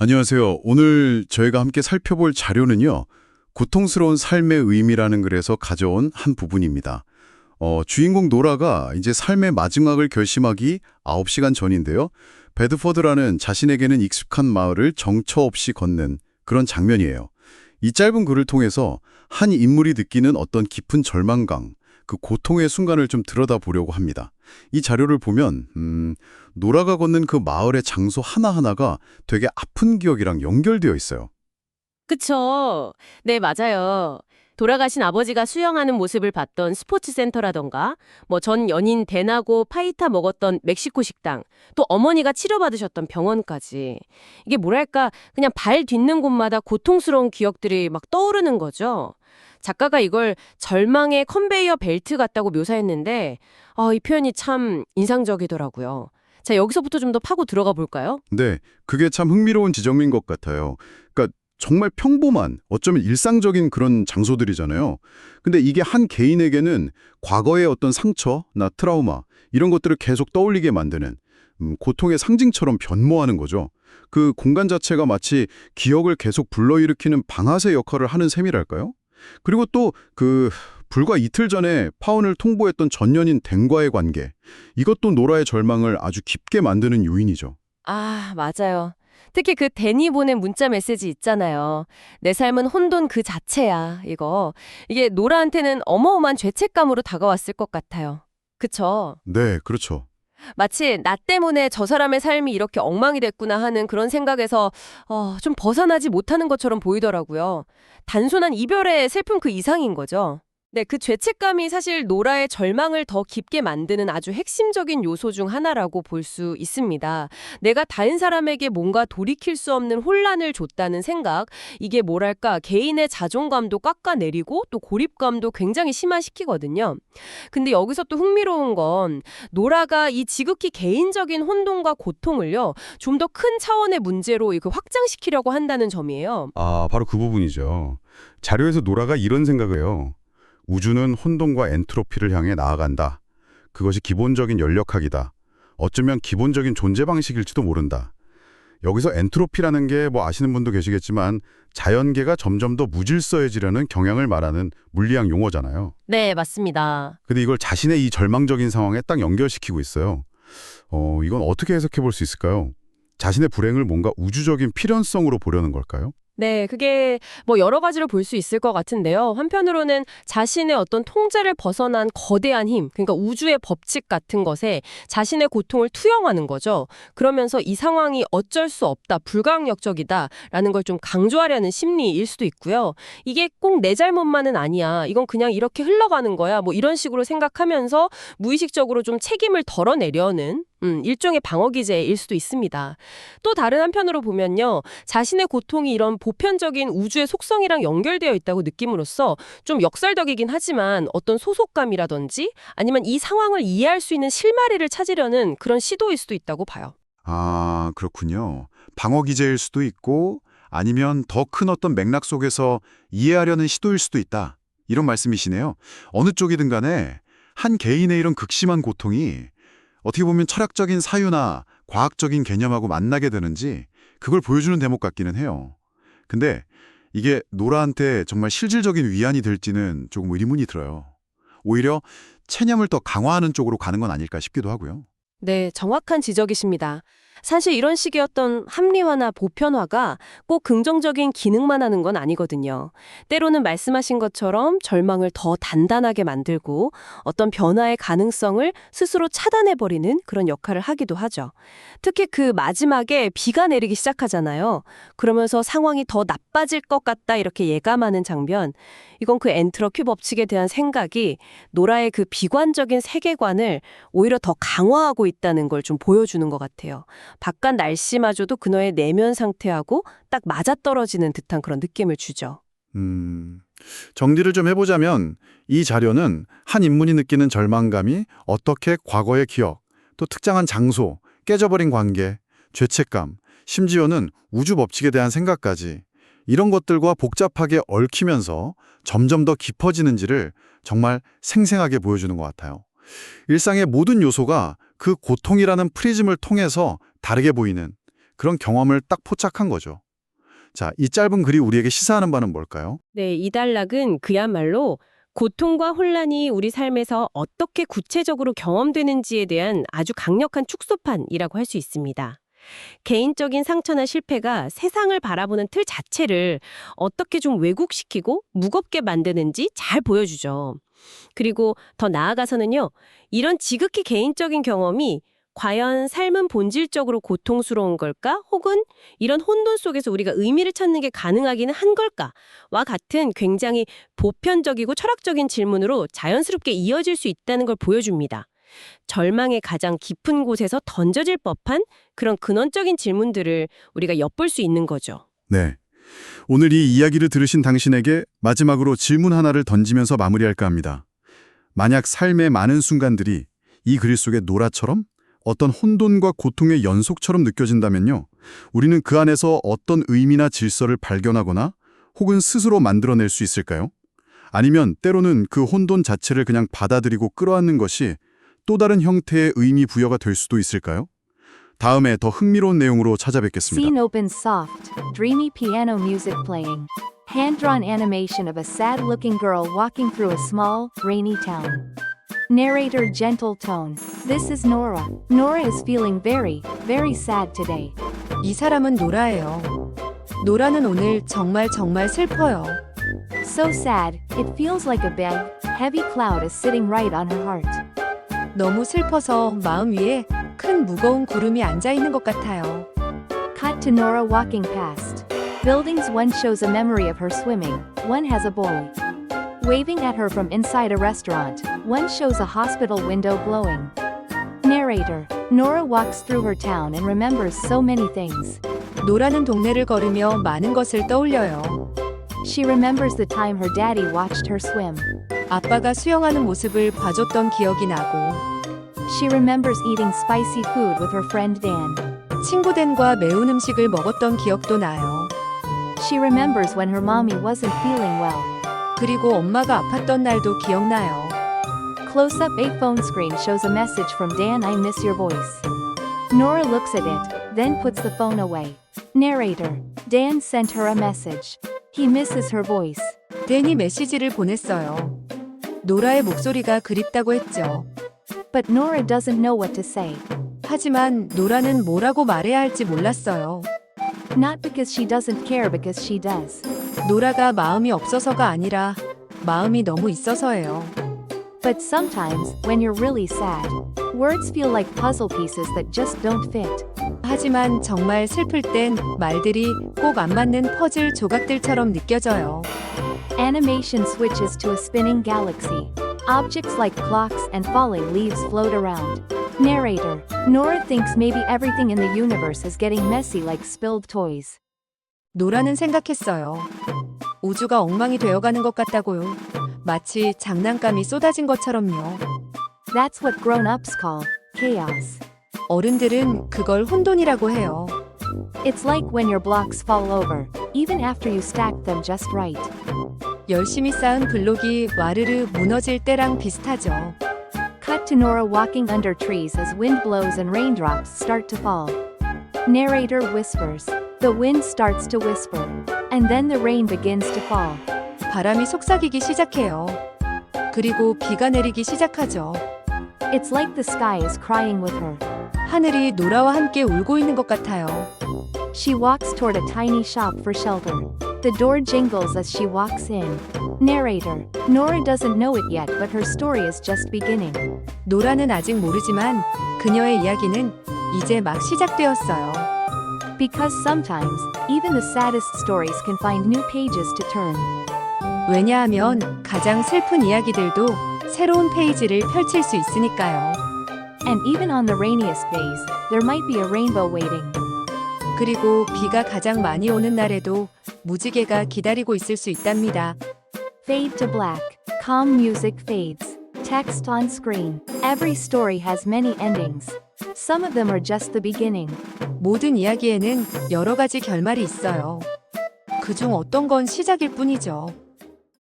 안녕하세요. 오늘 저희가 함께 살펴볼 자료는요. 고통스러운 삶의 의미라는 글에서 가져온 한 부분입니다. 어, 주인공 노라가 이제 삶의 마지막을 결심하기 9시간 전인데요. 베드포드라는 자신에게는 익숙한 마을을 정처 없이 걷는 그런 장면이에요. 이 짧은 글을 통해서 한 인물이 느끼는 어떤 깊은 절망감, 그 고통의 순간을 좀 들여다보려고 합니다. 이 자료를 보면 음, 노라가 걷는 그 마을의 장소 하나하나가 되게 아픈 기억이랑 연결되어 있어요. 그쵸. 네, 맞아요. 돌아가신 아버지가 수영하는 모습을 봤던 스포츠 센터라던가, 뭐 전 연인 대나고 파이타 먹었던 멕시코 식당, 또 어머니가 치료받으셨던 병원까지. 이게 뭐랄까, 그냥 발 딛는 곳마다 고통스러운 기억들이 막 떠오르는 거죠. 작가가 이걸 절망의 컨베이어 벨트 같다고 묘사했는데, 아, 이 표현이 참 인상적이더라고요. 자, 여기서부터 좀 더 파고 들어가 볼까요? 네, 그게 참 흥미로운 지점인 것 같아요. 그러니까 정말 평범한, 어쩌면 일상적인 그런 장소들이잖아요. 근데 이게 한 개인에게는 과거의 어떤 상처나 트라우마 이런 것들을 계속 떠올리게 만드는 음, 고통의 상징처럼 변모하는 거죠. 그 공간 자체가 마치 기억을 계속 불러일으키는 방아쇠 역할을 하는 셈이랄까요? 그리고 또 그 불과 이틀 전에 파혼을 통보했던 전년인 댕과의 관계 이것도 노라의 절망을 아주 깊게 만드는 요인이죠. 아, 맞아요. 특히 그 데니 보낸 문자 메시지 있잖아요. 내 삶은 혼돈 그 자체야, 이거. 이게 노라한테는 어마어마한 죄책감으로 다가왔을 것 같아요. 그쵸? 네, 그렇죠. 마치 나 때문에 저 사람의 삶이 이렇게 엉망이 됐구나 하는 그런 생각에서 어, 좀 벗어나지 못하는 것처럼 보이더라고요. 단순한 이별의 슬픔 그 이상인 거죠. 네, 그 죄책감이 사실 노라의 절망을 더 깊게 만드는 아주 핵심적인 요소 중 하나라고 볼 수 있습니다. 내가 다른 사람에게 뭔가 돌이킬 수 없는 혼란을 줬다는 생각, 이게 뭐랄까 개인의 자존감도 깎아내리고 또 고립감도 굉장히 심화시키거든요. 근데 여기서 또 흥미로운 건 노라가 이 지극히 개인적인 혼돈과 고통을요, 좀 더 큰 차원의 문제로 이거 확장시키려고 한다는 점이에요. 아, 바로 그 부분이죠. 자료에서 노라가 이런 생각을 해요. 우주는 혼돈과 엔트로피를 향해 나아간다. 그것이 기본적인 연력학이다. 어쩌면 기본적인 존재 방식일지도 모른다. 여기서 엔트로피라는 게 뭐 아시는 분도 계시겠지만 자연계가 점점 더 무질서해지려는 경향을 말하는 물리학 용어잖아요. 네, 맞습니다. 근데 이걸 자신의 이 절망적인 상황에 딱 연결시키고 있어요. 어, 이건 어떻게 해석해 볼 수 있을까요? 자신의 불행을 뭔가 우주적인 필연성으로 보려는 걸까요? 네, 그게 뭐 여러 가지로 볼 수 있을 것 같은데요. 한편으로는 자신의 어떤 통제를 벗어난 거대한 힘, 그러니까 우주의 법칙 같은 것에 자신의 고통을 투영하는 거죠. 그러면서 이 상황이 어쩔 수 없다, 불가항력적이다라는 걸 좀 강조하려는 심리일 수도 있고요. 이게 꼭 내 잘못만은 아니야. 이건 그냥 이렇게 흘러가는 거야. 뭐 이런 식으로 생각하면서 무의식적으로 좀 책임을 덜어내려는 음, 일종의 방어 기제일 수도 있습니다. 또 다른 한편으로 보면요. 자신의 고통이 이런 보편적인 우주의 속성이랑 연결되어 있다고 느낌으로써 좀 역설적이긴 하지만 어떤 소속감이라든지 아니면 이 상황을 이해할 수 있는 실마리를 찾으려는 그런 시도일 수도 있다고 봐요. 아, 그렇군요. 방어 기제일 수도 있고 아니면 더 큰 어떤 맥락 속에서 이해하려는 시도일 수도 있다. 이런 말씀이시네요. 어느 쪽이든 간에 한 개인의 이런 극심한 고통이 어떻게 보면 철학적인 사유나 과학적인 개념하고 만나게 되는지 그걸 보여주는 대목 같기는 해요. 근데 이게 노라한테 정말 실질적인 위안이 될지는 조금 의문이 들어요. 오히려 체념을 더 강화하는 쪽으로 가는 건 아닐까 싶기도 하고요. 네, 정확한 지적이십니다. 사실 이런 식의 어떤 합리화나 보편화가 꼭 긍정적인 기능만 하는 건 아니거든요. 때로는 말씀하신 것처럼 절망을 더 단단하게 만들고 어떤 변화의 가능성을 스스로 차단해버리는 그런 역할을 하기도 하죠. 특히 그 마지막에 비가 내리기 시작하잖아요. 그러면서 상황이 더 나빠질 것 같다 이렇게 예감하는 장면. 이건 그 엔트로피 법칙에 대한 생각이 노라의 그 비관적인 세계관을 오히려 더 강화하고 있다는 걸 좀 보여주는 것 같아요. 바깥 날씨마저도 그녀의 내면 상태하고 딱 맞아떨어지는 듯한 그런 느낌을 주죠. 음, 정리를 좀 해보자면 이 자료는 한 인물이 느끼는 절망감이 어떻게 과거의 기억, 또 특정한 장소, 깨져버린 관계, 죄책감, 심지어는 우주 법칙에 대한 생각까지 이런 것들과 복잡하게 얽히면서 점점 더 깊어지는지를 정말 생생하게 보여주는 것 같아요. 일상의 모든 요소가 그 고통이라는 프리즘을 통해서 다르게 보이는 그런 경험을 딱 포착한 거죠. 자, 이 짧은 글이 우리에게 시사하는 바는 뭘까요? 네, 이 단락은 그야말로 고통과 혼란이 우리 삶에서 어떻게 구체적으로 경험되는지에 대한 아주 강력한 축소판이라고 할 수 있습니다. 개인적인 상처나 실패가 세상을 바라보는 틀 자체를 어떻게 좀 왜곡시키고 무겁게 만드는지 잘 보여주죠. 그리고 더 나아가서는요, 이런 지극히 개인적인 경험이 과연 삶은 본질적으로 고통스러운 걸까? 혹은 이런 혼돈 속에서 우리가 의미를 찾는 게 가능하기는 한 걸까? 와 같은 굉장히 보편적이고 철학적인 질문으로 자연스럽게 이어질 수 있다는 걸 보여줍니다. 절망의 가장 깊은 곳에서 던져질 법한 그런 근원적인 질문들을 우리가 엿볼 수 있는 거죠. 네. 오늘 이 이야기를 들으신 당신에게 마지막으로 질문 하나를 던지면서 마무리할까 합니다. 만약 삶의 많은 순간들이 이글 속의 노라처럼 어떤 혼돈과 고통의 연속처럼 느껴진다면요. 우리는 그 안에서 어떤 의미나 질서를 발견하거나 혹은 스스로 만들어낼 수 있을까요? 아니면 때로는 그 혼돈 자체를 그냥 받아들이고 끌어안는 것이 또 다른 형태의 의미 부여가 될 수도 있을까요? 다음에 더 흥미로운 내용으로 찾아뵙겠습니다. Scene opens soft, dreamy piano music playing. Hand drawn animation of a sad looking girl walking through a small, rainy town. Narrator gentle tone. This is Nora. Nora is feeling very, very sad today. 이 사람은 노라예요. 노라는 오늘 정말 정말 슬퍼요. So sad, it feels like a big, heavy cloud is sitting right on her heart. 너무 슬퍼서 마음 위에 큰 무거운 구름이 앉아 있는 것 같아요. Cut to Nora walking past. Buildings one shows a memory of her swimming, one has a boy. Waving at her from inside a restaurant, one shows a hospital window glowing. Narrator Nora walks through her town and remembers so many things. 노라는 동네를 걸으며 많은 것을 떠올려요. She remembers the time her daddy watched her swim. 아빠가 수영하는 모습을 봐줬던 기억이 나고 She remembers eating spicy food with her friend Dan. 친구 댄과 매운 음식을 먹었던 기억도 나요. She remembers when her mommy wasn't feeling well. 그리고 엄마가 아팠던 날도 기억나요. Close up a phone screen shows a message from Dan I miss your voice. Nora looks at it, then puts the phone away. Narrator Dan sent her a message. He misses her voice. 댄이 메시지를 보냈어요. 노라의 목소리가 그립다고 했죠. But Nora doesn't know what to say. 하지만 노라는 뭐라고 말해야 할지 몰랐어요. Not because she doesn't care, because she does. 노라가 마음이 없어서가 아니라 마음이 너무 있어서예요. But sometimes, when you're really sad, words feel like puzzle pieces that just don't fit. 하지만 정말 슬플 땐 말들이 꼭 안 맞는 퍼즐 조각들처럼 느껴져요. Animation switches to a spinning galaxy. Objects like clocks and falling leaves float around. Narrator Nora thinks maybe everything in the universe is getting messy like spilled toys. 노라는 생각했어요. 우주가 엉망이 되어가는 것 같다고요. 마치 장난감이 쏟아진 것처럼요. That's what grown ups call chaos. 어른들은 그걸 혼돈이라고 해요. It's like when your blocks fall over, even after you stack them just right. 열심히 쌓은 블록이 와르르 무너질 때랑 비슷하죠. Cut to Nora walking under trees as wind blows and raindrops start to fall. Narrator whispers. The wind starts to whisper. And then the rain begins to fall. 바람이 속삭이기 시작해요. 그리고 비가 내리기 시작하죠. It's like the sky is crying with her. 하늘이 노라와 함께 울고 있는 것 같아요. She walks toward a tiny shop for shelter. The door jingles as she walks in. Narrator Nora doesn't know it yet, but her story is just beginning. 노라는 아직 모르지만 그녀의 이야기는 이제 막 시작되었어요. Because sometimes, even the saddest stories can find new pages to turn. 왜냐하면 가장 슬픈 이야기들도 새로운 페이지를 펼칠 수 있으니까요. And even on the rainiest days, there might be a rainbow waiting. 그리고 비가 가장 많이 오는 날에도 무지개가 기다리고 있을 수 있답니다. Fade to black. Calm music fades. Text on screen. Every story has many endings. Some of them are just the beginning. 모든 이야기에는 여러 가지 결말이 있어요. 그중 어떤 건 시작일 뿐이죠.